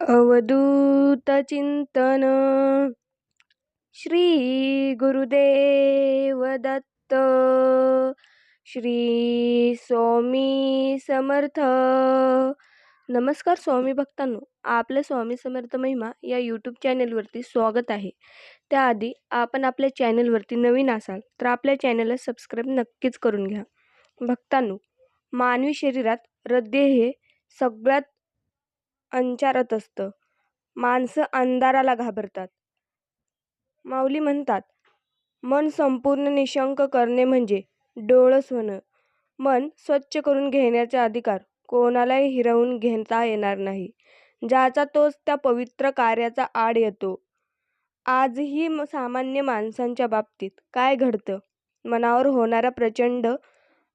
अवधूत चिंतन श्री गुरुदेव दत्त श्री स्वामी समर्थ। नमस्कार स्वामी भक्तांनो आपल्या स्वामी समर्थ महिमा या यूट्यूब चॅनेलवरती स्वागत आहे. त्याआधी आपण आपल्या चॅनेलवरती नवीन असाल तर आपल्या चॅनेलला सबस्क्राईब नक्कीच करून घ्या. भक्तांनो मानवी शरीरात हृदय हे सगळ्यात अंचारत असतं. माणसं अंधाराला घाबरतात. माऊली म्हणतात मन संपूर्ण निशंक करणे म्हणजे डोळस होणं मन स्वच्छ करून घेण्याचा अधिकार कोणालाही हिरवून घेता येणार नाही. ज्याचा तोच त्या पवित्र कार्याचा आड येतो. आजही सामान्य माणसांच्या बाबतीत काय घडतं? मनावर होणाऱ्या प्रचंड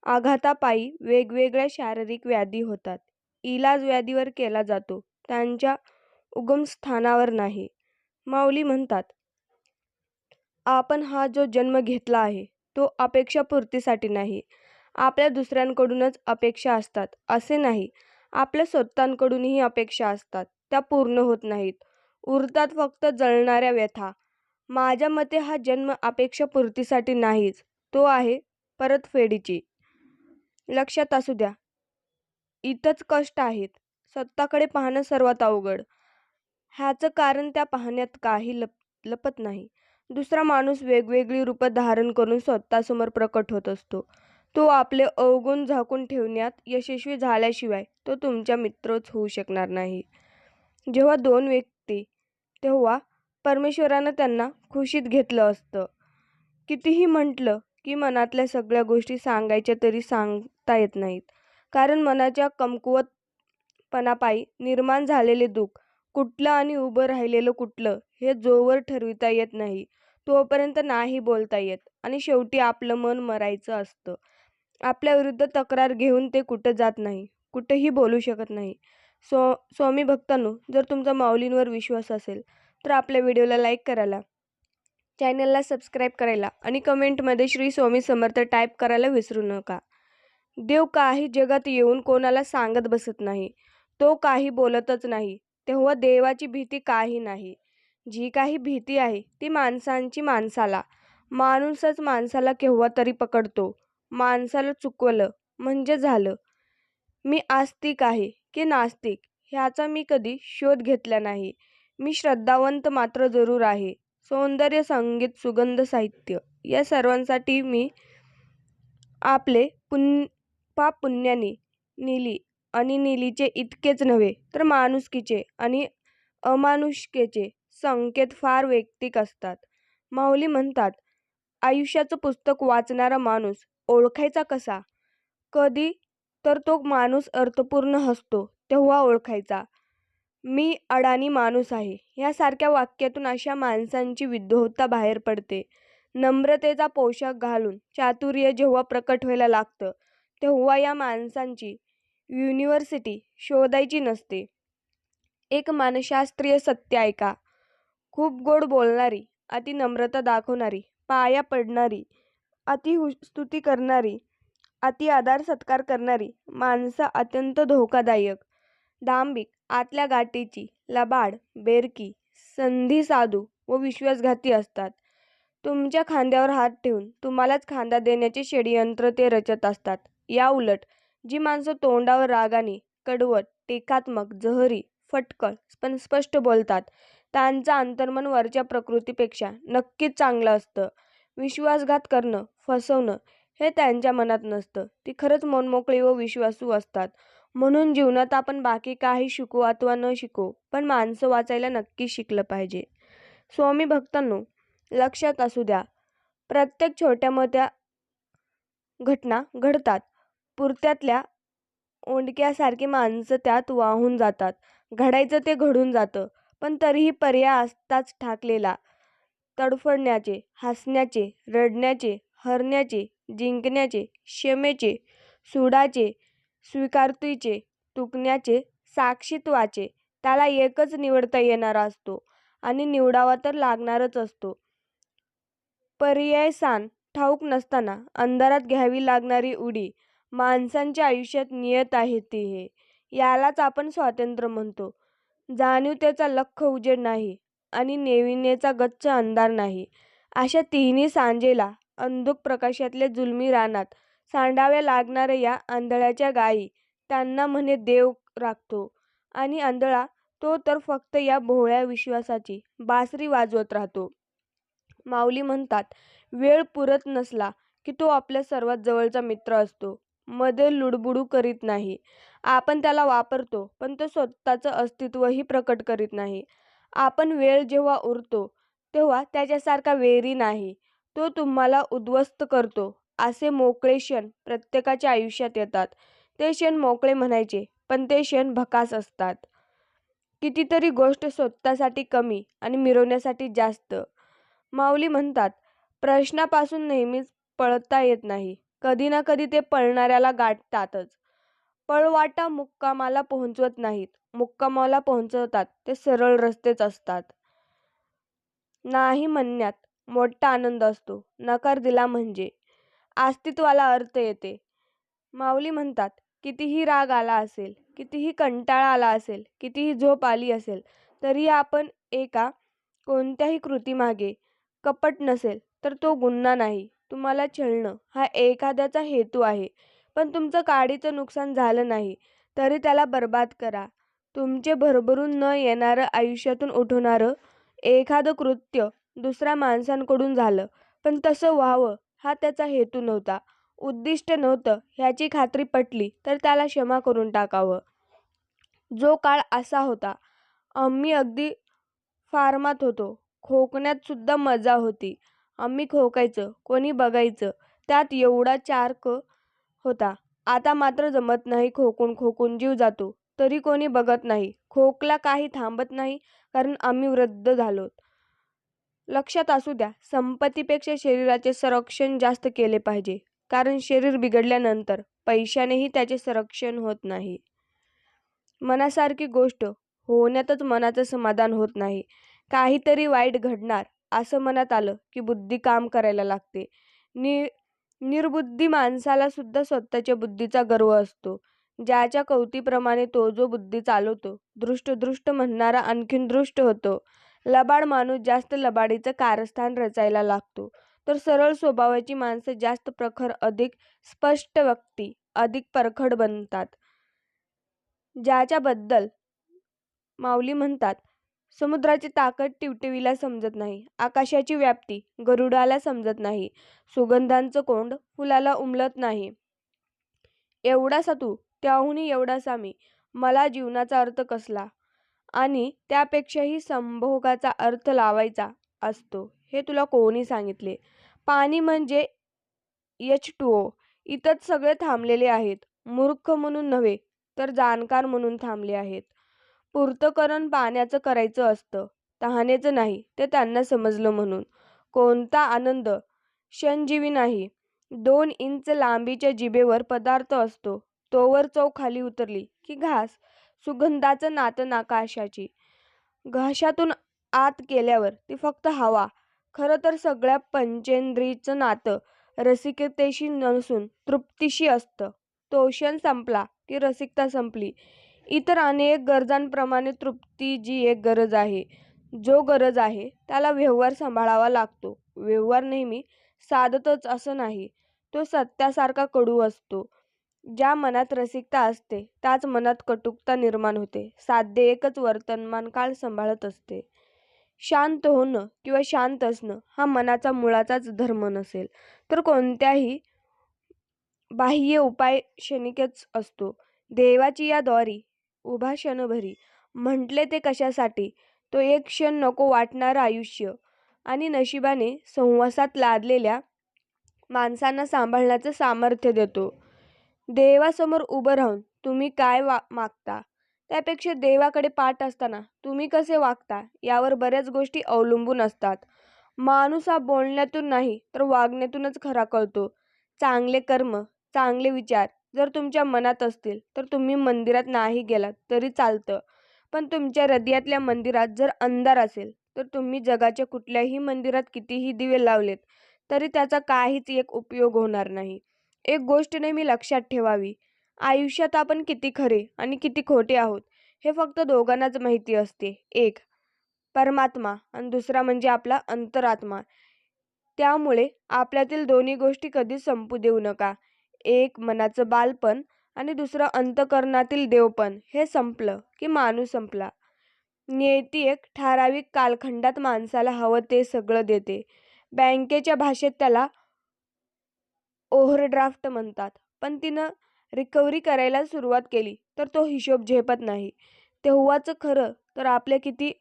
आघातापायी वेगवेगळ्या शारीरिक व्याधी होतात. इलाज व्याधीवर केला जातो. त्यांच्या उगमस्थानावर नाही. माऊली म्हणतात आपण हा जो जन्म घेतला आहे तो अपेक्षापूर्तीसाठी नाही. आपल्या दुसऱ्यांकडूनच अपेक्षा असतात. असे नाही. आपल्या स्वतःकडूनही अपेक्षा असतात. त्या पूर्ण होत नाहीत. उरतात फक्त जळणाऱ्या व्यथा. माझ्या मते हा जन्म अपेक्षापूर्तीसाठी नाहीच. तो आहे परतफेडीची. लक्षात असू द्या. इथंच कष्ट आहेत. स्वतःकडे पाहणं सर्वात अवघड. ह्याचं कारण त्या पाहण्यात काही लप लपत नाही. दुसरा माणूस वेगवेगळी रूपं धारण करून स्वतःसमोर प्रकट होत असतो. तो आपले अवगुण झाकून ठेवण्यात यशस्वी झाल्याशिवाय तो तुमच्या मित्रच होऊ शकणार नाही. जेव्हा दोन व्यक्ती तेव्हा परमेश्वरानं त्यांना खुशीत घेतलं असतं. कितीही म्हटलं की मनातल्या सगळ्या गोष्टी सांगायच्या तरी सांगता येत नाहीत. कारण मनाच्या कमकुवतपणापायी निर्माण झालेले दुःख कुठलं आणि उभं राहिलेलं कुठलं हे जोवर ठरविता येत नाही. तोपर्यंत नाही बोलता येत आणि शेवटी आपलं मन मरायचं असतं. आपल्याविरुद्ध तक्रार घेऊन ते कुठं जात नाही कुठंही बोलू शकत नाही. स्व स्वामी भक्तांनो जर तुमचा माऊलींवर विश्वास असेल तर आपल्या व्हिडिओला लाईक करायला चॅनलला सबस्क्राईब करायला आणि कमेंटमध्ये श्री स्वामी समर्थ टाईप करायला विसरू नका. देव काही जगात येऊन कोणाला सांगत बसत नाही. तो काही बोलतच नाही. तेव्हा देवाची भीती काही नाही. जी काही भीती आहे ती माणसांची माणसाला. माणूसच माणसाला केव्हा तरी पकडतो. माणसाला चुकवलं म्हणजे झालं. मी आस्तिक आहे की नास्तिक? ह्याचा मी कधी शोध घेतला नाही. मी श्रद्धावंत मात्र जरूर आहे. सौंदर्य संगीत सुगंध साहित्य या सर्वांसाठी मी आपले पुण्य पाप पुण्याने नीली आणि नीलीचे इतकेच नव्हे तर माणुसकीचे आणि अमानुषकेचे संकेत फार वैयक्तिक असतात. माऊली म्हणतात आयुष्याचं पुस्तक वाचणारा माणूस ओळखायचा कसा? कधी तर तो माणूस अर्थपूर्ण हसतो तेव्हा ओळखायचा. मी अडाणी माणूस आहे. यासारख्या वाक्यातून अशा माणसांची विद्वत्ता बाहेर पडते. नम्रतेचा पोशाख घालून चातुर्य जेव्हा प्रकट व्हायला लागतं तेव्हा या माणसांची युनिव्हर्सिटी शोधायची नसते. एक मानसशास्त्रीय सत्य ऐका. खूप गोड बोलणारी अति नम्रता दाखवणारी पाया पडणारी अति स्तुती करणारी अति आदर सत्कार करणारी माणसं अत्यंत धोकादायक. दांभिक आतल्या गाठीची लबाड बेरकी संधी साधू व विश्वासघाती असतात. तुमच्या खांद्यावर हात ठेवून तुम्हालाच खांदा देण्याचे षडयंत्र ते रचत असतात. या उलट जी माणसं तोंडावर रागाने कडवट टीकात्मक जहरी फटकळ पण स्पष्ट बोलतात त्यांचं अंतर्मन वरच्या प्रकृतीपेक्षा नक्कीच चांगलं असतं. विश्वासघात करणं फसवणं हे त्यांच्या मनात नसतं. ती खरंच मनमोकळी व विश्वासू असतात. म्हणून जीवनात आपण बाकी काही शिकू अथवा न शिकू पण माणसं वाचायला नक्की शिकलं पाहिजे. स्वामी भक्तांनो लक्षात असू द्या प्रत्येक छोट्या मोठ्या घटना घडतात. पुरत्यातल्या ओंडक्यासारखी माणसं त्यात वाहून जातात. घडायचं ते घडून जातं पण तरीही पर्याय असताच ठाकलेला. तडफडण्याचे हसण्याचे रडण्याचे हरण्याचे जिंकण्याचे क्षमेचे सुडाचे स्वीकारतीचे तुकण्याचे साक्षीत्वाचे त्याला एकच निवडता येणारा असतो आणि निवडावा तर लागणारच असतो. पर्याय सान ठाऊक नसताना अंधारात घ्यावी लागणारी उडी माणसांच्या आयुष्यात नियत आहे ती हे. यालाच आपण स्वातंत्र्य म्हणतो. जाणीवतेचा लख्ख उजेड नाही आणि नेविण्याचा गच्च अंधार नाही. अशा तिन्ही सांजेला अंधुक प्रकाशातल्या जुलमी रानात सांडाव्या लागणाऱ्या या आंधळ्याच्या गायी त्यांना म्हणे देव राखतो. आणि आंधळा तो तर फक्त या भोळ्या विश्वासाची बासरी वाजवत राहतो. माऊली म्हणतात वेळ पुरत नसला की तो आपल्या सर्वात जवळचा मित्र असतो. मध्ये लुडबुडू करीत नाही. आपण त्याला वापरतो पण तो स्वतःचं अस्तित्वही प्रकट करीत नाही. आपण वेळ जेव्हा उरतो तेव्हा त्याच्यासारखा वेरी नाही. तो तुम्हाला उद्ध्वस्त करतो. असे मोकळे क्षण प्रत्येकाच्या आयुष्यात येतात. ते क्षण मोकळे म्हणायचे पण ते क्षण भकास असतात. कितीतरी गोष्ट स्वतःसाठी कमी आणि मिरवण्यासाठी जास्त. माऊली म्हणतात प्रश्नापासून नेहमीच पळता येत नाही. कधी ना कधी ते पळणाऱ्याला गाठतातच. पळवाटा मुक्कामाला पोहोचवत नाहीत. मुक्कामाला पोहोचवतात. ते सरळ रस्तेच असतात. नाही म्हणण्यात मोठा आनंद असतो. नकार दिला म्हणजे. अस्तित्वाला अर्थ येते. माऊली म्हणतात कितीही राग आला असेल कितीही कंटाळा आला असेल कितीही झोप आली असेल तरी आपण एका कोणत्याही कृतीमागे कपट नसेल तर तो गुन्हा नाही. तुम्हाला छळणं हा एखाद्याचा हेतू आहे. पण तुमचं काडीचं नुकसान झालं नाही तरी त्याला बर्बाद करा. तुमचे भरभरून न येणारं आयुष्यातून उठवणारं एखादं कृत्य दुसऱ्या माणसांकडून झालं पण तसं व्हावं हा त्याचा हेतू नव्हता. उद्दिष्ट नव्हतं ह्याची खात्री पटली तर त्याला क्षमा करून टाकावं. जो काळ असा होता आम्ही अगदी फार्मात होतो. खोकण्यात सुद्धा मजा होती. आम्ही खोकायचं कोणी बघायचं त्यात एवढा चार्क होता. आता मात्र जमत नाही खोकून खोकून जीव जातो तरी कोणी बघत नाही. खोकला काही थांबत नाही कारण आम्ही वृद्ध झालोत. लक्षात असू द्या संपत्तीपेक्षा शरीराचे संरक्षण जास्त केले पाहिजे कारण शरीर बिघडल्यानंतर पैशानेही त्याचे संरक्षण होत नाही. मनासारखी गोष्ट होण्यातच मनाचं समाधान होत नाही. काहीतरी वाईट घडणार असं मनात आलं की बुद्धी काम करायला लागते. नि निर्बुद्धी माणसाला सुद्धा स्वतःच्या बुद्धीचा गर्व असतो. ज्याच्या कवतीप्रमाणे तो जो बुद्धी चालवतो दृष्ट दृष्ट म्हणणारा आणखीन दृष्ट होतो. लबाड माणूस जास्त लबाडीचं कारस्थान रचायला लागतो. तर सरळ स्वभावाची माणसं जास्त प्रखर अधिक स्पष्ट व्यक्ती अधिक परखड बनतात. ज्याच्याबद्दल माऊली म्हणतात समुद्राची ताकद टिवटिवीला समजत नाही. आकाशाची व्याप्ती गरुडाला समजत नाही. सुगंधांचं कोंड फुलाला उमलत नाही. एवढासा तू त्याहूनही एवढासा मी मला जीवनाचा अर्थ कसला? आणि त्यापेक्षाही संभोगाचा अर्थ लावायचा असतो. हे तुला कोणी सांगितले? पाणी म्हणजे एच टू ओ इथंच सगळे थांबलेले आहेत. मूर्ख म्हणून नव्हे तर जाणकार म्हणून थांबले आहेत. पूर्तकरण पाण्याचं करायचं असतं. तहानेचं नाही ते त्यांना समजलं म्हणून. कोणता आनंद? क्षणजीवी नाही. दोन इंच लांबीच्या जिभेवर पदार्थ असतो. तोवर चव खाली उतरली की घास. सुगंधाचं नातं नाकाशाची. घशातून आत केल्यावर ती फक्त हवा. खरं तर सगळ्या पंचेंद्रीचं नातं रसिकतेशी नसून तृप्तीशी असतं. तो क्षण संपला की रसिकता संपली. इतर अनेक गरजांप्रमाणे तृप्ती जी एक गरज आहे जो गरज आहे त्याला व्यवहार सांभाळावा लागतो. व्यवहार नेहमी साधतच असं नाही तो सत्यासारखा कडू असतो. ज्या मनात रसिकता असते त्याच मनात कटुकता निर्माण होते. साध्य एकच वर्तमान काळ सांभाळत असते. शांत होणं किंवा शांत असणं हा मनाचा मुळाचाच धर्म नसेल तर कोणत्याही बाह्य उपाय क्षणिकच असतो. देवाची या द्वारी उभा क्षणभरी. म्हटले ते कशासाठी? तो एक क्षण नको वाटणारं आयुष्य. आणि नशिबाने संवासात लादलेल्या माणसांना सांभाळण्याचं सामर्थ्य देतो. देवासमोर उभं राहून तुम्ही काय वा मागता? त्यापेक्षा देवाकडे पाठ असताना तुम्ही कसे वागता? यावर बऱ्याच गोष्टी अवलंबून असतात. माणूस हा बोलण्यातून नाही तर वागण्यातूनच खरा कळतो. चांगले कर्म चांगले विचार जर तुमच्या मनात असतील तर तुम्ही मंदिरात नाही गेलात तरी चालतं. पण तुमच्या हृदयातल्या मंदिरात जर अंधार असेल तर तुम्ही जगाच्या कुठल्याही मंदिरात कितीही दिवे लावलेत तरी त्याचा काहीच एक उपयोग होणार नाही. एक गोष्ट नेहमी लक्षात ठेवावी आयुष्यात आपण किती खरे आणि किती खोटे आहोत हे फक्त दोघांनाच माहिती असते. एक परमात्मा आणि दुसरा म्हणजे आपला अंतरात्मा. त्यामुळे आपल्यातील दोन्ही गोष्टी कधीच संपू देऊ नका. एक मनाचं बालपण आणि दुसरं अंतकरणातील देवपण. हे संपलं की माणूस संपला. नियती एक ठराविक कालखंडात माणसाला हवं ते सगळं देते. बँकेच्या भाषेत त्याला ओव्हरड्राफ्ट म्हणतात. पण तिनं रिकव्हरी करायला सुरुवात केली तर तो हिशोब झेपत नाही. तेव्हाचं खरं तर आपले किती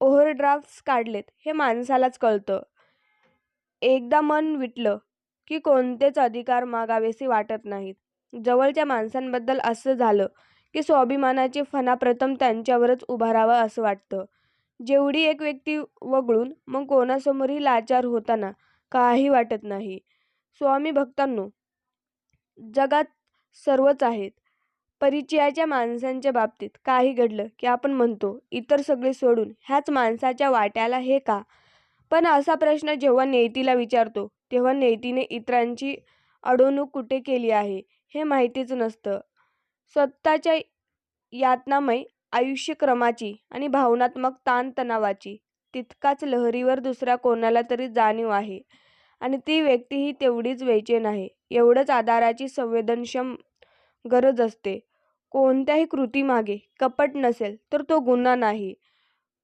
ओव्हरड्राफ्ट्स काढलेत हे माणसालाच कळतं. एकदा मन विटलं की कोणतेच अधिकार मागावेसे वाटत नाहीत. जवळच्या माणसांबद्दल असं झालं की स्वाभिमानाची फणा प्रथम त्यांच्यावरच उभारावा असं वाटतं. जेवढी एक व्यक्ती वगळून मग कोणासमोरही लाचार होताना काही वाटत नाही. स्वामी भक्तांनो जगात सर्वच आहेत. परिचयाच्या माणसांच्या बाबतीत काही घडलं की आपण म्हणतो इतर सगळे सोडून ह्याच माणसाच्या वाट्याला हे का? पण असा प्रश्न जेव्हा नेतीला विचारतो तेव्हा नेतीने इतरांची अडवणूक कुठे केली आहे हे माहितीच नसतं. स्वतःच्या यातनामय आयुष्यक्रमाची आणि भावनात्मक ताणतणावाची तितकाच लहरीवर दुसऱ्या कोणाला तरी जाणीव आहे. आणि ती व्यक्तीही तेवढीच बेचैन आहे एवढंच आधाराची संवेदनक्षम गरज असते. कोणत्याही कृतीमागे कपट नसेल तर तो गुन्हा नाही.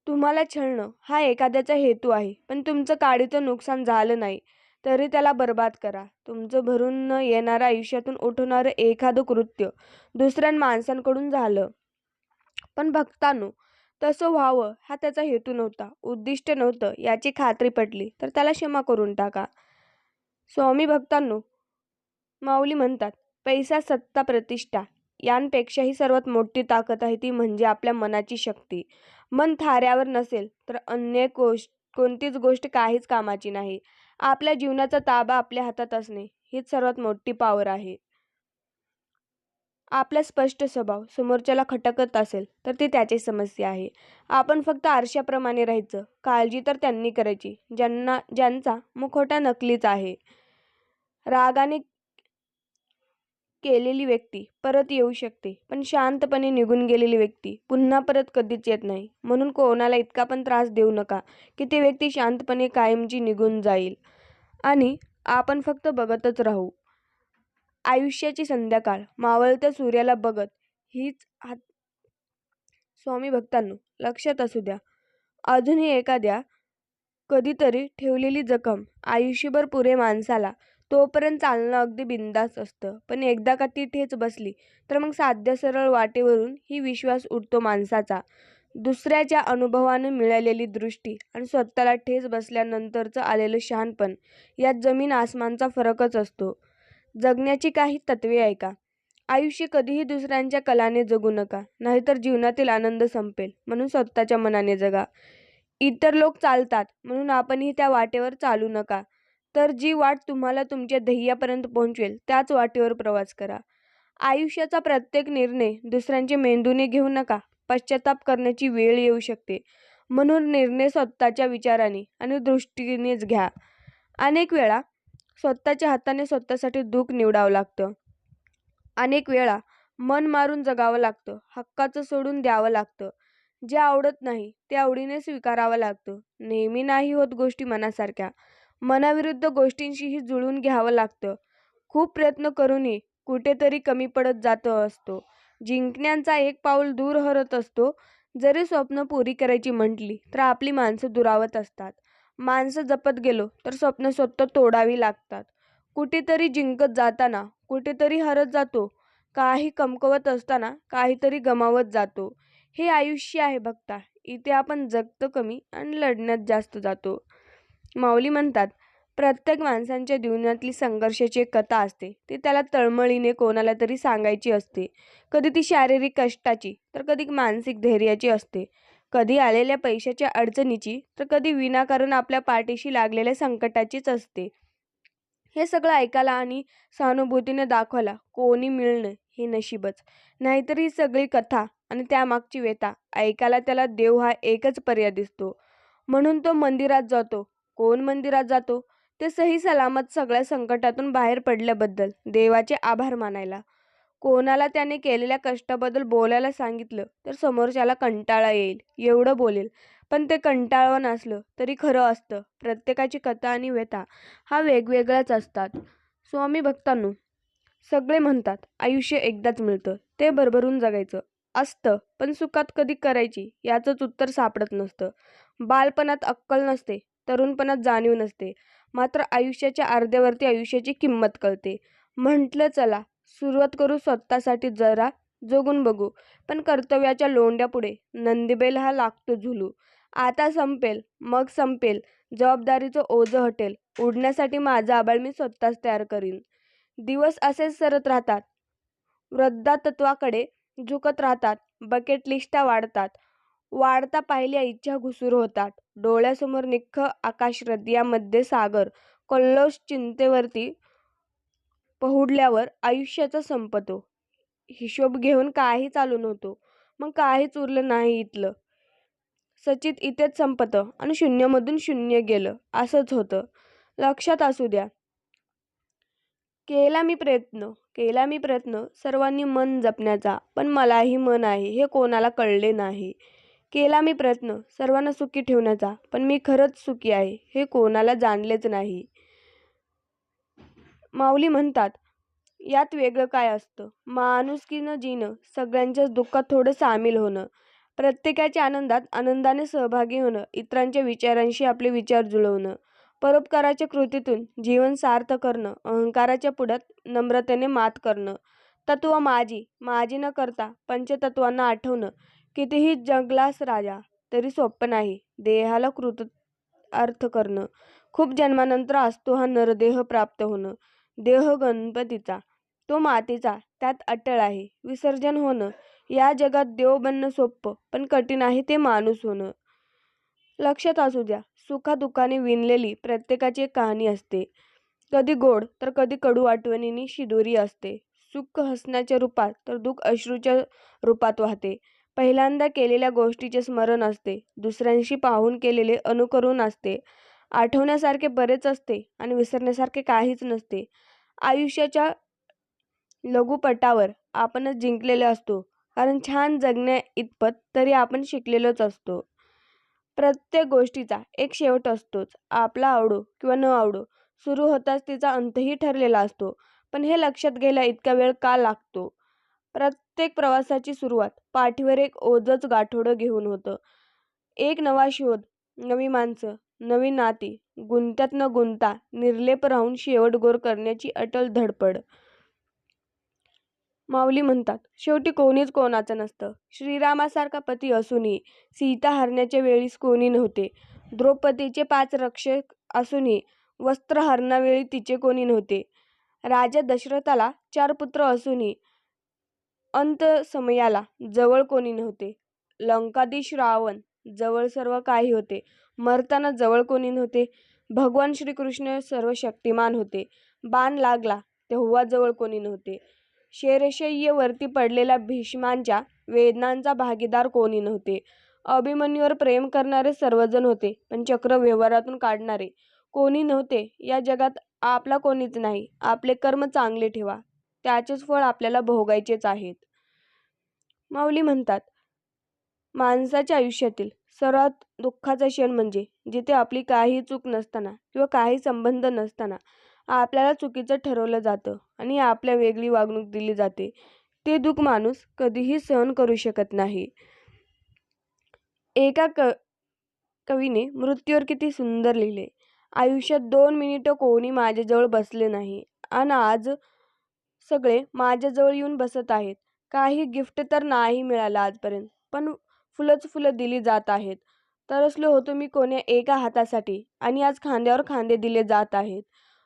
तुम्हाला छळणं हा एखाद्याचा हेतू आहे पण तुमचं काडीचं नुकसान झालं नाही. तरी त्याला बर्बाद करा. तुमचं भरून न येणारं आयुष्यातून उठवणारं एखादं कृत्य दुसऱ्या माणसांकडून झालं. पण भक्तांनो तसं व्हावं हा त्याचा हेतू नव्हता उद्दिष्ट नव्हतं याची खात्री पटली. तर त्याला क्षमा करून टाका. स्वामी भक्तांनो माऊली म्हणतात पैसा सत्ता प्रतिष्ठा. यांपेक्षाही सर्वात मोठी ताकद आहे ती म्हणजे आपल्या मनाची शक्ती. मन थाऱ्यावर नसेल तर अन्य गोष्ट कोणतीच गोष्ट काहीच कामाची नाही. आपल्या जीवनाचा ताबा आपल्या हातात असणे हीच सर्वात मोठी पावर आहे. आपला स्पष्ट स्वभाव समोरच्याला खटकत असेल तर ती त्याची समस्या आहे. आपण फक्त आरशाप्रमाणे राहायचं काळजी तर त्यांनी करायची ज्यांना ज्यांचा मुखोटा नकलीच आहे. रागाने केलेली व्यक्ती परत येऊ शकते. पण शांतपणे निघून गेलेली व्यक्ती पुन्हा परत कधीच येत नाही. म्हणून कोणाला इतका पण त्रास देऊ नका की ती व्यक्ती शांतपणे कायमची निघून जाईल. आणि आपण फक्त बघतच राहू. आयुष्याची संध्याकाळ मावळत्या सूर्याला बघत हीच हात स्वामी भक्तांनो लक्षात असू द्या. अजूनही एखाद्या कधीतरी ठेवलेली जखम आयुष्यभर पुरे माणसाला तोपर्यंत चालणं अगदी बिंदास असतं. पण एकदा का ती ठेच बसली तर मग साध्य सरळ वाटेवरून ही विश्वास उठतो माणसाचा. दुसऱ्याच्या अनुभवानं मिळालेली दृष्टी आणि स्वतःला ठेच बसल्यानंतरचं आलेलं शहाणपण यात जमीन आसमानचा फरकच असतो. जगण्याची काही तत्वे आहे का? आयुष्य कधीही दुसऱ्यांच्या कलाने जगू नका नाहीतर जीवनातील आनंद संपेल म्हणून स्वतःच्या मनाने जगा. इतर लोक चालतात म्हणून आपणही त्या वाटेवर चालू नका. तर जी वाट तुम्हाला तुमच्या ध्येयापर्यंत पोहोचवेल त्याच वाटेवर प्रवास करा. आयुष्याचा प्रत्येक निर्णय दुसऱ्यांचे मेंदूने घेऊ नका. पश्चाताप करण्याची वेळ येऊ शकते. म्हणून निर्णय स्वतःच्या विचाराने आणि दृष्टीनेच घ्या. अनेक वेळा स्वतःच्या हाताने स्वतःसाठी दुःख निवडावं लागतं. अनेक वेळा मन मारून जगावं लागतं. हक्काचं सोडून द्यावं लागतं. जे आवडत नाही ते आवडीने स्वीकारावं लागतं. नेहमी नाही होत गोष्टी मनासारख्या. मनाविरुद्ध गोष्टींशीही जुळून घ्यावं लागतं. खूप प्रयत्न करूनही कुठेतरी कमी पडत जातो असतो. जिंकण्याचा एक पाऊल दूर हरत असतो. जरी स्वप्न पुरी करायची म्हटली तर आपली माणसं दुरावत असतात. माणसं जपत गेलो तर स्वप्न स्वतः तोडावी लागतात. कुठेतरी जिंकत जाताना कुठेतरी हरत जातो. काही कमकवत असताना काहीतरी गमावत जातो. हे आयुष्य आहे बघता इथे आपण जगतो कमी आणि लढण्यात जास्त जातो. माऊली म्हणतात प्रत्येक माणसांच्या जीवनातली संघर्षाची एक कथा असते. ती त्याला तळमळीने कोणाला तरी सांगायची असते. कधी ती शारीरिक कष्टाची तर कधी मानसिक धैर्याची असते. कधी आलेल्या पैशाच्या अडचणीची तर कधी विनाकारण आपल्या पाठीशी लागलेल्या संकटाचीच असते. हे सगळं ऐकायला आणि सहानुभूतीने दाखवायला कोणी मिळणं हे नशीबच. नाहीतर ही सगळी कथा आणि त्यामागची व्यथा ऐकायला त्याला देव हा एकच पर्याय दिसतो. म्हणून तो मंदिरात जातो. कोण मंदिरात जातो? ते सही सलामत सगळ्या संकटातून बाहेर पडल्याबद्दल देवाचे आभार मानायला. कोणाला त्याने केलेल्या कष्टाबद्दल बोलायला सांगितलं तर समोरच्याला कंटाळा येईल. एवढं बोलेल. पण ते कंटाळवं असलं तरी खरं असतं. प्रत्येकाची कथा आणि व्यथा हा वेगवेगळ्याच असतात. स्वामी भक्तांनो सगळे म्हणतात आयुष्य एकदाच मिळतं. ते भरभरून जगायचं. असतं पण सुखात कधी करायची? याचंच उत्तर सापडत नसतं. बालपणात अक्कल नसते. तरुणपणात जाणीव नसते. मात्र आयुष्याच्या अर्ध्यावरती आयुष्याची किंमत कळते. म्हटलं चला सुरुवात करू स्वतःसाठी जरा जगून बघू. पण कर्तव्याच्या लोंड्यापुढे नंदीबेल हा लागतो झुलू. आता संपेल मग संपेल जबाबदारीचं ओझं हटेल. उडण्यासाठी माझं आबाळ मी स्वतःच तयार करीन. दिवस असेच सरत राहतात. वृद्धातत्वाकडे झुकत राहतात. बकेट लिस्टा वाढतात. वाढता पाहिल्या इच्छा घुसूर होतात. डोळ्यासमोर निख्ख आकाश हृदयामध्ये सागर कल्लोष चिंतेवरती पहुडल्यावर आयुष्याचा संपतो. हिशोब घेऊन काही चालू नव्हतो. मग काहीच उरलं नाही इथलं. सचित इथेच संपतं आणि शून्यमधून शून्य गेलं. असंच होतं. लक्षात असू द्या. केला मी प्रयत्न. केला मी प्रयत्न. सर्वांनी मन जपण्याचा. पण मलाही मन आहे. हे कोणाला कळले नाही. केला मी प्रयत्न. सर्वांना सुखी ठेवण्याचा. पण मी खरंच सुखी आहे. हे कोणाला जाणलेच नाही. माऊली म्हणतात यात वेगळं काय असतं? माणुसकीनं जीणं सगळ्यांच्याच दुःखात थोडं सामील होणं प्रत्येकाच्या आनंदात आनंदाने सहभागी होणं इतरांच्या विचारांशी आपले विचार जुळवणं परोपकाराच्या कृतीतून जीवन सार्थ करणं अहंकाराच्या पुढ्यात नम्रतेने मात करणं तत्व माझी माझी न करता पंचतत्वांना आठवणं कितीही जगलास राजा तरी सोपं नाही. देहाला कृत अर्थ करणं. खूप जन्मानंतर असतो हा नरदेह प्राप्त होणं. देह गणपतीचा तो मातीचा त्यात अटळ आहे. विसर्जन होणं. या जगात देव बनणं सोपं पण कठीण आहे ते माणूस होणं. लक्षात असू द्या सुखादुखाने विणलेली प्रत्येकाची एक कहाणी असते. कधी गोड तर कधी कडू आठवणींनी शिदोरी असते. सुख हसण्याच्या रूपात तर दुःख अश्रूच्या रूपात वाहते. पहिल्यांदा केलेल्या गोष्टीचे स्मरण असते. दुसऱ्यांशी पाहून केलेले अनुकरण असते. आठवण्यासारखे बरेच असते आणि विसरण्यासारखे काहीच नसते. आयुष्याच्या लघुपटावर आपणच जिंकलेले असतो. कारण छान जगण्या इतपत तरी आपण शिकलेलोच असतो. प्रत्येक गोष्टीचा एक शेवट असतोच. आपला आवडो किंवा न आवडो सुरू होताच तिचा अंतही ठरलेला असतो. पण हे लक्षात घ्यायला इतका वेळ का लागतो? प्रत्येक प्रवासाची सुरुवात पाठीवर एक ओझच गाठोडं घेऊन होतं. एक नवा शोध नवी माणसं नवी नाती गुंत्यात न गुंता निर्लेप राहून शेवट गोर करण्याची अटल धडपड. माऊली म्हणतात शेवटी कोणीच कोणाचं नसतं. श्रीरामासारखा पती असूनही सीता हरण्याच्या वेळीस कोणी नव्हते. द्रौपदीचे पाच रक्षक असूनही वस्त्र हरणावेळी तिचे कोणी नव्हते. राजा दशरथाला चार पुत्र असूनही अंत समयाला जवळ कोणी नव्हते. लंकाधीश रावण जवळ सर्व काही होते. मरताना जवळ कोणी नव्हते. भगवान श्रीकृष्ण सर्व शक्तिमान होते. बाण लागला तेव्हा जवळ कोणी नव्हते. शेरशय्येवरती पडलेल्या भीष्मांच्या वेदनांचा भागीदार कोणी नव्हते. अभिमन्यूवर प्रेम करणारे सर्वजण होते पण चक्र व्यवहारातून काढणारे कोणी नव्हते. या जगात आपला कोणीच नाही. आपले कर्म चांगले ठेवा. त्याचेच फळ आपल्याला भोगायचेच आहेत. माऊली म्हणतात माणसाच्या आयुष्यातील सर्वात दुःखाचा क्षण म्हणजे जिथे आपली काही चूक नसताना किंवा काही संबंध नसताना आपल्याला चुकीचं ठरवलं जातं आणि आपल्या वेगळी वागणूक दिली जाते. ते दुःख माणूस कधीही सहन करू शकत नाही. एका क कवीने मृत्यूवर किती सुंदर लिहिले. आयुष्यात दोन मिनिटं कोणी माझ्याजवळ बसले नाही. आणि आज सगळे माझ्याजवळ येऊन बसत आहेत. काही गिफ्ट तर नाही मिळालं आजपर्यंत पण फुलंच फुलं दिली जात आहेत. तरसलो होतो मी कोण्या एका हातासाठी आणि आज खांद्यावर खांदे दिले जात आहेत.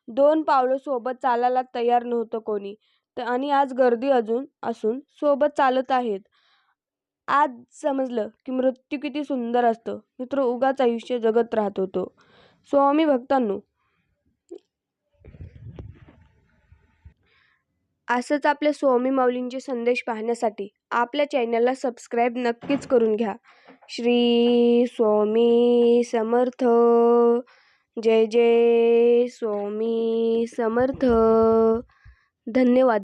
दोन पावलं सोबत चालायला तयार नव्हतं कोणी तर आणि आज गर्दी अजून असून सोबत चालत आहेत. आज समजलं की मृत्यू किती सुंदर असतं. मित्र उगाच आयुष्य जगत राहत होतो. स्वामी भक्तांनो असंच आपल्या स्वामी माऊलींचे संदेश पाहण्यासाठी आपल्या चॅनलला सबस्क्राईब नक्कीच करून घ्या. श्री स्वामी समर्थ. जय जय स्वामी समर्थ. धन्यवाद.